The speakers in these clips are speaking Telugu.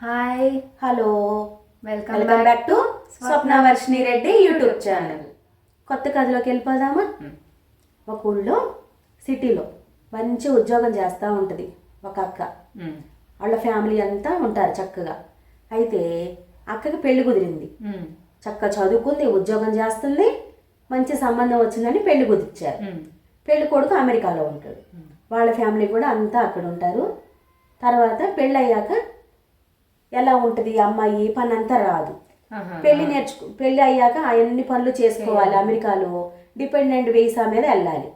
Hi. Hello. Welcome welcome back to Swapna Varshini Reddy YouTube channel. కొత్త కథలోకి వెళ్ళిపోదామా? ఒక ఊళ్ళో సిటీలో మంచి ఉద్యోగం చేస్తూ ఉంటుంది ఒక అక్క. వాళ్ళ ఫ్యామిలీ అంతా ఉంటారు చక్కగా. అయితే అక్కకి పెళ్ళి కుదిరింది. చక్కగా చదువుకుంది ఉద్యోగం చేస్తుంది మంచి సంబంధం వచ్చిందని పెళ్ళి కుదిర్చారు. పెళ్ళి కొడుకు అమెరికాలో ఉంటాడు. వాళ్ళ ఫ్యామిలీ కూడా అంతా అక్కడ ఉంటారు. తర్వాత పెళ్ళి అయ్యాక ఎలా ఉంటుంది అమ్మాయి? పని అంతా రాదు. పెళ్ళి నేర్చుకు పెళ్ళి అయ్యాక అన్ని పనులు చేసుకోవాలి అమెరికాలో. డిపెండెంట్ వీసా మీద వెళ్ళాలి.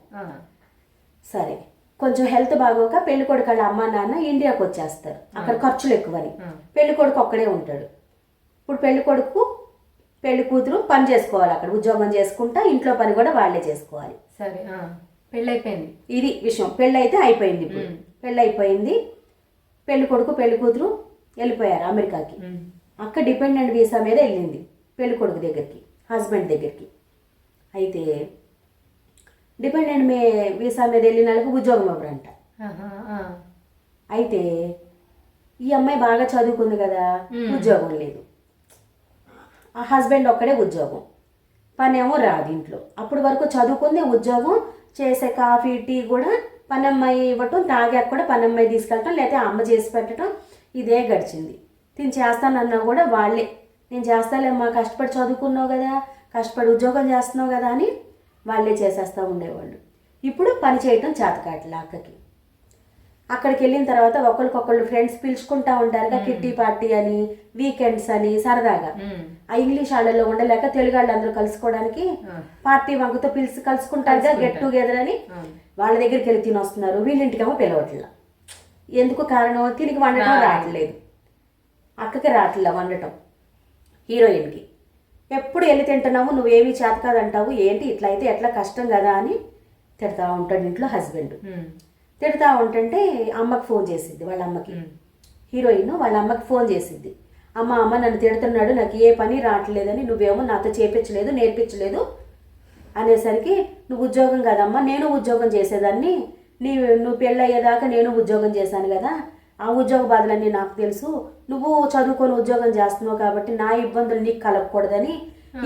సరే. కొంచెం హెల్త్ బాగోక పెళ్ళి కొడుకు వాళ్ళ అమ్మ నాన్న ఇండియాకి వచ్చేస్తారు. అక్కడ ఖర్చులు ఎక్కువని. పెళ్ళి కొడుకు ఒక్కడే ఉంటాడు. ఇప్పుడు పెళ్ళి కొడుకు పెళ్ళి కూతురు పని చేసుకోవాలి అక్కడ. ఉద్యోగం చేసుకుంటా ఇంట్లో పని కూడా వాళ్ళే చేసుకోవాలి. సరే. పెళ్ళైపోయింది. ఇది విషయం. పెళ్ళి అయితే అయిపోయింది ఇప్పుడు. పెళ్ళి అయిపోయింది పెళ్ళి కొడుకు పెళ్ళి కూతురు వెళ్ళిపోయారు అమెరికాకి. అక్క డిపెండెంట్ వీసా మీద వెళ్ళింది పెళ్ళి కొడుకు దగ్గరికి హస్బెండ్ దగ్గరికి. అయితే డిపెండెంట్ మే వీసా మీద వెళ్ళిన వాళ్ళకి ఉద్యోగం ఇవ్వరంట. అయితే ఈ అమ్మాయి బాగా చదువుకుంది కదా ఉద్యోగం లేదు. ఆ హస్బెండ్ ఒక్కడే ఉద్యోగం. పని ఏమో రాదు ఇంట్లో. అప్పటి వరకు చదువుకుంది ఉద్యోగం చేసే కాఫీ టీ కూడా పనమ్మాయి ఇవ్వటం తాగాక కూడా పనమ్మాయి తీసుకెళ్ళటం లేకపోతే అమ్మ చేసి పెట్టడం ఇదే గడిచింది. తిని చేస్తానన్నా కూడా వాళ్ళే. నేను చేస్తాలేమ్మా కష్టపడి చదువుకున్నావు కదా కష్టపడి ఉద్యోగం చేస్తున్నావు కదా అని వాళ్ళే చేసేస్తూ ఉండేవాళ్ళు. ఇప్పుడు పని చేయటం చేతకాట్ల అక్కకి అక్కడికి వెళ్ళిన తర్వాత ఒకరికొకళ్ళు ఫ్రెండ్స్ పిలుచుకుంటా ఉంటారుగా కిట్టి పార్టీ అని వీకెండ్స్ అని సరదాగా. ఆ ఇంగ్లీష్ వాళ్ళలో ఉండలేక తెలుగు వాళ్ళు అందరూ కలుసుకోవడానికి పార్టీ వంకతో పిలిచి కలుసుకుంటారుగా గెట్ టుగెదర్ అని వాళ్ళ దగ్గరికి వెళ్ళి తిని వస్తున్నారు వీళ్ళింటికేమో పిలవట్లా. ఎందుకు కారణం? తిరిగి వండటం రావట్లేదు. అక్కకి రావట్లే వండటం. హీరోయిన్కి. ఎప్పుడు వెళ్ళి తింటున్నావు? నువ్వేమీ చేత కాదంటావు. ఏంటి? ఇట్లా అయితే ఎట్లా కష్టం కదా అని తిడతా ఉంటాడు ఇంట్లో హస్బెండ్. తిడతా ఉంటుంటే అమ్మకి ఫోన్ చేసిద్ది వాళ్ళ అమ్మకి. హీరోయిన్ వాళ్ళ అమ్మకి ఫోన్ చేసిద్ది. అమ్మ అమ్మ నన్ను తిడుతున్నాడు నాకు ఏ పని రావట్లేదని నువ్వేమో నాతో చేపించలేదు నేర్పించలేదు అనేసరికి నువ్వు ఉద్యోగం కదమ్మా నేను ఉద్యోగం చేసేదాన్ని నీ నువ్వు పెళ్ళయ్యేదాకా నేను ఉద్యోగం చేశాను కదా ఆ ఉద్యోగ బాధలన్నీ నాకు తెలుసు. నువ్వు చదువుకొని ఉద్యోగం చేస్తున్నావు కాబట్టి నా ఇబ్బందులు నీకు కలగకూడదని.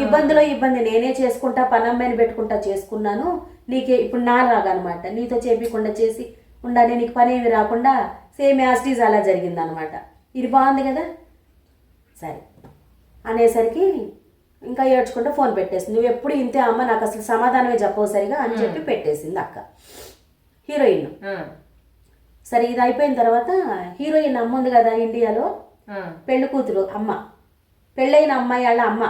ఇబ్బందిలో ఇబ్బంది నేనే చేసుకుంటా పనమ్మాయిని పెట్టుకుంటా చేసుకున్నాను. నీకే ఇప్పుడు నా లాగా అనమాట నీతో చేపించకుండా చేసి ఉండాలి నీకు పని ఏమి రాకుండా సేమ్ యాస్టీజ్ అలా జరిగిందనమాట. ఇది బాగుంది కదా? సరే. అనేసరికి ఇంకా ఏడ్చుకుంటూ ఫోన్ పెట్టేసింది. నువ్వు ఎప్పుడు ఇంతే అమ్మ నాకు అసలు సమాధానమే చెప్పవు సరిగా అని చెప్పి పెట్టేసింది అక్క. హీరోయిన్. సరే ఇది అయిపోయిన తర్వాత హీరోయిన్ అమ్మ ఉంది కదా ఇండియాలో. పెళ్ళి కూతురు అమ్మ. పెళ్ళైన అమ్మాయి వాళ్ళ అమ్మ.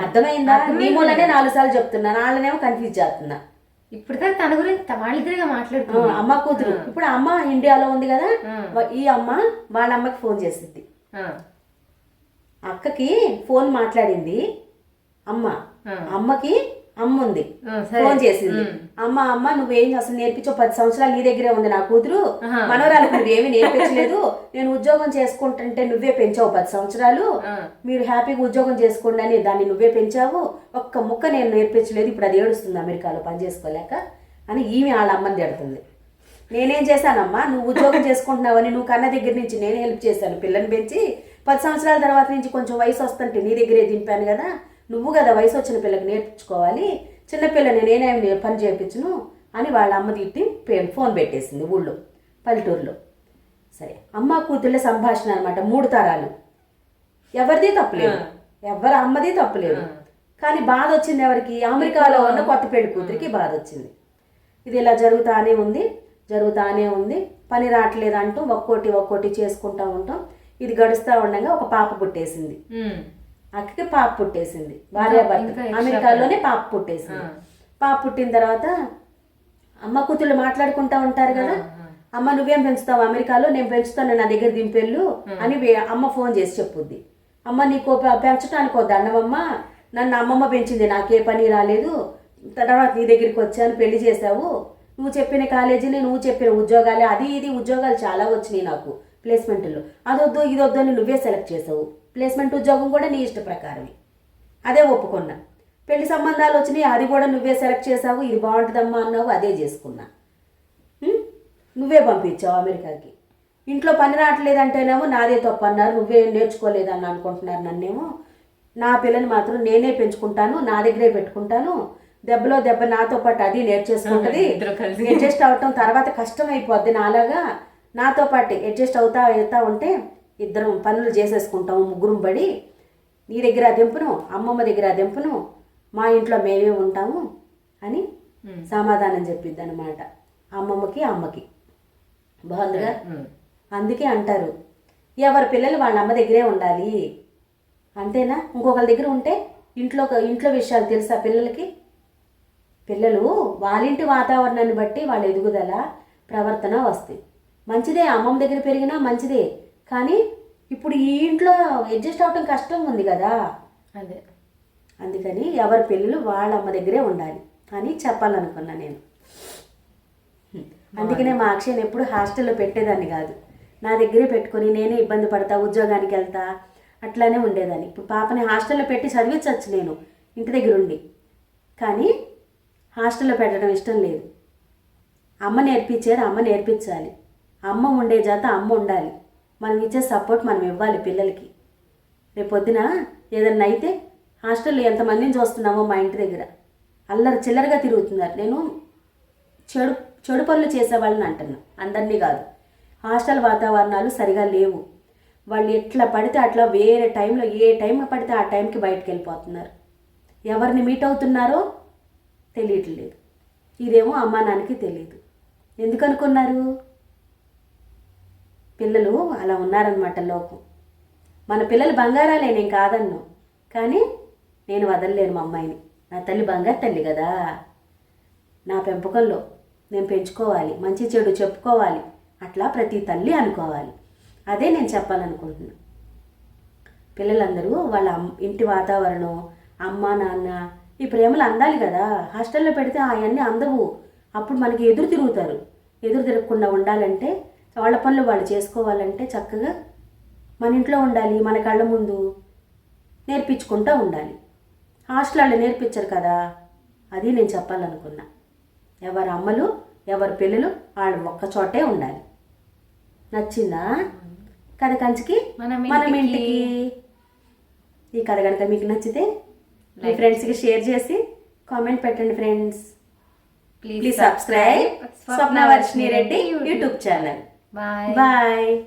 అర్థమైందా? నీ మూలనే నాలుగు సార్లు చెప్తున్నా వాళ్ళనేమో కన్ఫ్యూజ్ చేస్తున్నా. ఇప్పుడు తన గురించి వాళ్ళిద్దరిగా ఆ, మాట్లాడుతుంది అమ్మ కూతురు. ఇప్పుడు అమ్మ ఇండియాలో ఉంది కదా ఈ అమ్మ వాళ్ళ అమ్మకి ఫోన్ చేసిద్ది ఆ. అక్కకి ఫోన్ మాట్లాడింది అమ్మ. అమ్మకి అమ్మ ఉంది. ఫోన్ చేసింది. అమ్మ అమ్మ నువ్వేం అసలు నేర్పించో పది సంవత్సరాలు నీ దగ్గరే ఉంది నా కూతురు. మనవరాలకు నువ్వేమి నేర్పించలేదు. నేను ఉద్యోగం చేసుకుంటుంటే నువ్వే పెంచావు పది సంవత్సరాలు. మీరు హ్యాపీగా ఉద్యోగం చేసుకోండి అని దాన్ని నువ్వే పెంచావు. ఒక్క ముక్క నేను నేర్పించలేదు. ఇప్పుడు అది ఏడుస్తుంది అమెరికాలో పని చేసుకోలేక అని ఈమె వాళ్ళ అమ్మని తిడుతుంది. నేనేం చేశానమ్మా? నువ్వు ఉద్యోగం చేసుకుంటున్నావని నువ్వు కన్న దగ్గర నుంచి నేనే హెల్ప్ చేశాను పిల్లని పెంచి. పది సంవత్సరాల తర్వాత నుంచి కొంచెం వయసు వస్తుంటే నీ దగ్గరే దింపాను కదా. నువ్వు కదా వయసు వచ్చిన పిల్లకి నేర్పించుకోవాలి చిన్నపిల్లని నేనేం నే- పని చేయించును అని వాళ్ళ అమ్మ తిట్టి ఫోన్ పెట్టేసింది ఊళ్ళో పల్లెటూరులో. సరే అమ్మ కూతుళ్ళ సంభాషణ అనమాట మూడు తరాలు. ఎవరిది తప్పులేదు. ఎవరి అమ్మది తప్పులేదు. కానీ బాధ వచ్చింది ఎవరికి? అమెరికాలో ఉన్న కొత్త పెళ్ళి కూతురికి బాధ వచ్చింది. ఇది ఇలా జరుగుతానే ఉంది జరుగుతానే ఉంది. పని రావట్లేదు అంటూ ఒక్కోటి ఒక్కోటి చేసుకుంటా ఉంటాం. ఇది గడుస్తూ ఉండగా ఒక పాప పుట్టేసింది. అక్కకి పాప పుట్టేసింది. భార్యాభర్త అమెరికాలోనే పాప పుట్టేసింది. పాప పుట్టిన తర్వాత అమ్మ కూతుళ్ళు మాట్లాడుకుంటా ఉంటారు కదా? అమ్మ నువ్వేం పెంచుతావు? అమెరికాలో నేను పెంచుతాను నా దగ్గర దింపెళ్ళు అని అమ్మ ఫోన్ చేసి చెప్పుద్ది. అమ్మ నీకు పెంచడానికి దండమమ్మ నన్ను అమ్మమ్మ పెంచింది. నాకే పని రాలేదు. తర్వాత నీ దగ్గరికి వచ్చాను పెళ్ళి చేశావు. నువ్వు చెప్పిన కాలేజీని నువ్వు చెప్పిన ఉద్యోగాలే అది ఇది ఉద్యోగాలు చాలా వచ్చినాయి నాకు ప్లేస్మెంట్లో. అదొద్దు ఇదొద్దు అని నువ్వే సెలెక్ట్ చేసావు. ప్లేస్మెంట్ ఉద్యోగం కూడా నీ ఇష్ట ప్రకారమే. అదే ఒప్పుకున్నా. పెళ్ళి సంబంధాలు వచ్చినాయి అది కూడా నువ్వే సెలెక్ట్ చేసావు ఇది బాగుంటుందమ్మా అన్నావు అదే చేసుకున్నా? నువ్వే పంపించావు అమెరికాకి. ఇంట్లో పని రావట్లేదంటేనేమో నాదే తప్పు అన్నారు నువ్వే నేర్చుకోలేదని అనుకుంటున్నారు నన్నేమో. నా పిల్లని మాత్రం నేనే పెంచుకుంటాను నా దగ్గరే పెట్టుకుంటాను. దెబ్బలో దెబ్బ నాతో పాటు అది నేర్చేసుకుంటది. అడ్జస్ట్ అవటం తర్వాత కష్టం అయిపోద్ది నాలాగా. నాతో పాటు అడ్జస్ట్ అవుతా అవుతా ఉంటే ఇద్దరం పనులు చేసేసుకుంటాము ముగ్గురం పడి నీ దగ్గర దింపును అమ్మమ్మ దగ్గర దింపును మా ఇంట్లో మేమే ఉంటాము అని. సమాధానం చెప్పిద్ది అనమాట అమ్మమ్మకి అమ్మకి. బాగుందిగా. అందుకే అంటారు ఎవరి పిల్లలు వాళ్ళ అమ్మ దగ్గరే ఉండాలి. అంతేనా? ఇంకొకరి దగ్గర ఉంటే ఇంట్లో ఇంట్లో విషయాలు తెలుసా పిల్లలకి? పిల్లలు వాళ్ళింటి వాతావరణాన్ని బట్టి వాళ్ళ ఎదుగుదల ప్రవర్తన వస్తాయి. మంచిదే అమ్మమ్మ దగ్గర పెరిగినా మంచిదే. కానీ ఇప్పుడు ఈ ఇంట్లో అడ్జస్ట్ అవటం కష్టంగా ఉంది కదా. అదే. అందుకని ఎవరి పిల్లలు వాళ్ళ అమ్మ దగ్గరే ఉండాలి అని చెప్పాలనుకున్నా నేను. అందుకనే మా అక్షయని ఎప్పుడు హాస్టల్లో పెట్టేదాన్ని కాదు. నా దగ్గరే పెట్టుకొని నేనే ఇబ్బంది పడతా ఉద్యోగానికి వెళ్తా అట్లానే ఉండేదాన్ని. ఇప్పుడు పాపని హాస్టల్లో పెట్టి చదివించవచ్చు నేను ఇంటి దగ్గర ఉండి. కానీ హాస్టల్లో పెట్టడం ఇష్టం లేదు. అమ్మ నేర్పించారు అమ్మ నేర్పించాలి. అమ్మ ఉండే జాత అమ్మ ఉండాలి. మనం ఇచ్చే సపోర్ట్ మనం ఇవ్వాలి పిల్లలకి. రేపు పొద్దున ఏదన్నా అయితే హాస్టల్లో ఎంతమందిని చూస్తున్నామో మా ఇంటి దగ్గర. అల్లరి చిల్లరగా తిరుగుతున్నారు. నేను చెడు చెడు పనులు చేసేవాళ్ళని అంటున్నా. అందరినీ కాదు. హాస్టల్ వాతావరణాలు సరిగా లేవు. వాళ్ళు ఎట్లా పడితే అట్లా వేరే టైంలో ఏ టైం పడితే ఆ టైంకి బయటకు వెళ్ళిపోతున్నారు ఎవరిని మీట్ అవుతున్నారో తెలియట్లేదు. ఇదేమో అమ్మా నాన్నకి తెలియదు. ఎందుకనుకున్నారు పిల్లలు అలా ఉన్నారనమాట లోకం. మన పిల్లలు బంగారాలే నేను కాదన్ను. కానీ నేను వదలలేను మా అమ్మాయిని. నా తల్లి బంగారు తల్లి కదా. నా పెంపకంలో నేను పెంచుకోవాలి మంచి చెడు చెప్పుకోవాలి అట్లా ప్రతి తల్లి అనుకోవాలి. అదే నేను చెప్పాలనుకుంటున్నాను పిల్లలందరూ వాళ్ళ ఇంటి వాతావరణం అమ్మ నాన్న ఈ ప్రేమలు అందాలి కదా. హాస్టల్లో పెడితే అవన్నీ అందవు. అప్పుడు మనకి ఎదురు తిరుగుతారు. ఎదురు తిరగకుండా ఉండాలంటే వాళ్ళ పనులు వాళ్ళు చేసుకోవాలంటే చక్కగా మన ఇంట్లో ఉండాలి మన కళ్ళ ముందు నేర్పించుకుంటూ ఉండాలి. హాస్టల్ వాళ్ళు నేర్పించరు కదా? అది నేను చెప్పాలనుకున్నా. ఎవరి అమ్మలు ఎవరి పిల్లలు వాళ్ళు ఒక్క చోటే ఉండాలి. నచ్చిందా? కథ కంచికి? మనం ఇంటికి- ఈ కథ కనుక మీకు నచ్చితే మీ ఫ్రెండ్స్కి షేర్ చేసి కామెంట్ పెట్టండి friends. Please subscribe Swapnavarshini Reddy YouTube channel. Bye. Bye.